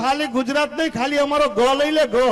ખાલી ગુજરાત નહીં ખાલી અમારો ગો લઈ લે ગો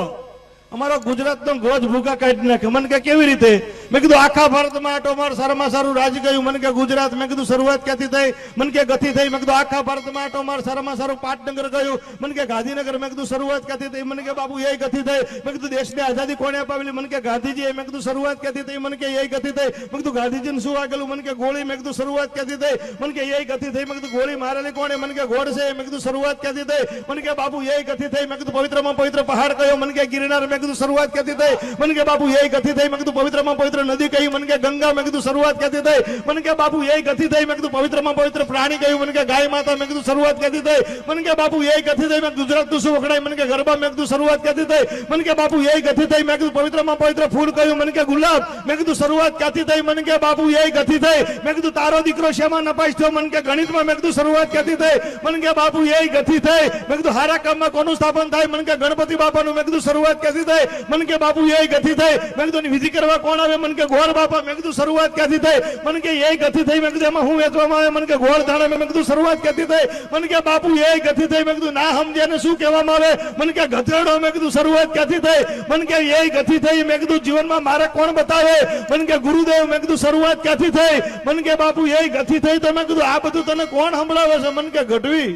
અમારો ગુજરાતનો ગો જ ભૂકા કાઢી નાખે મને કે કેવી રીતે મે કીધું આખા ભારત માં આટો માર સારા માં સારુ રાજી ગયું મને કે ગુજરાત માં મે કીધું શરૂઆત કે થી થઈ મને કે ગતિ થઈ મે કીધું આખા ભારત માં આટો માર સારા માં સારુ પાટણગર ગયું મને કે ગાંધીનગર મે કીધું શરૂઆત કે થી થઈ મને કે બાપુ યહી ગતિ થઈ મે કીધું દેશ ને આઝાદી કોણે અપાવેલી મને કે ગાંધીજી એ મે કીધું શરૂઆત કે થી થઈ મને કે યહી ગતિ થઈ મે કીધું ગાંધીજી નું શું આકલું મને કે ગોળી મે કીધું શરૂઆત કે થી થઈ મને કે યહી ગતિ થઈ મે કીધું ગોળી મારેલી કોણે મને કે ગોડસે મે કીધું શરૂઆત કે થી થઈ મને કે બાપુ યહી ગતિ થઈ મે કીધું પવિત્ર માં પવિત્ર પહાડ ગયો મને કે ગિરનાર મે કીધું શરૂઆત કે થી થઈ મને કે બાપુ યહી ગતિ થઈ મે કીધું પવિત્ર માં પવિત્ર નદી કઈ મને કે ગંગા મે કીધું શરૂઆત કે દીધી થઈ મને કે બાપુ એય ગતિ થઈ મે કીધું પવિત્ર માં પવિત્ર પ્રાણી કયું મને કે ગાય માતા મે કીધું શરૂઆત કે દીધી થઈ મને કે બાપુ એય ગતિ થઈ મે ગુજરાત નું શું ઓળખાઈ મને કે ગરબા મે કીધું શરૂઆત કે દીધી થઈ મને કે બાપુ એય ગતિ થઈ મે કીધું પવિત્ર માં પવિત્ર ફૂલ કયું મને કે ગુલાબ મે કીધું શરૂઆત કે દીધી થઈ મને કે બાપુ એય ગતિ થઈ મે કીધું તારો દીકરો શેમાં ન પાછો મને કે ગણિત માં મે કીધું શરૂઆત કે દીધી થઈ મને કે બાપુ એય ગતિ થઈ મે કીધું હારા કામ માં કોનું સ્થાપન થાય મને કે ગણપતિ બાપા નું મે કીધું શરૂઆત કે દીધી થઈ મને કે બાપુ એય ગતિ થઈ મે કીધું નિવિઝી કરવા કોણ આવે मन के घोर बापा मैं कीधु शुरुआत कहती थी मन के ये गति थी मैं कीधु हूँ वेचवा मन के घोर धाने में मैं कीधु शुरुआत कहती थी मन के बापू ये गति थी मैं कीधु ना समझे ने शू कहवा मारे मन के गधेड़ो मैं कीधु शुरुआत कहती थी मन के ये गति थी मैं कीधु जीवन में मारे कौन बतावे मन के गुरुदेव मैं कीधु शुरुआत कहती थी मन के बापू ये गति थी तो मैं कीधु आ बधु तने कोण हंभलावे से मन के गढ़वी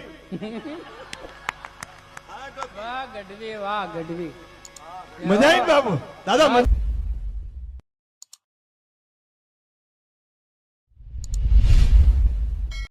वाह गढ़वी वाह गढ़वी मजा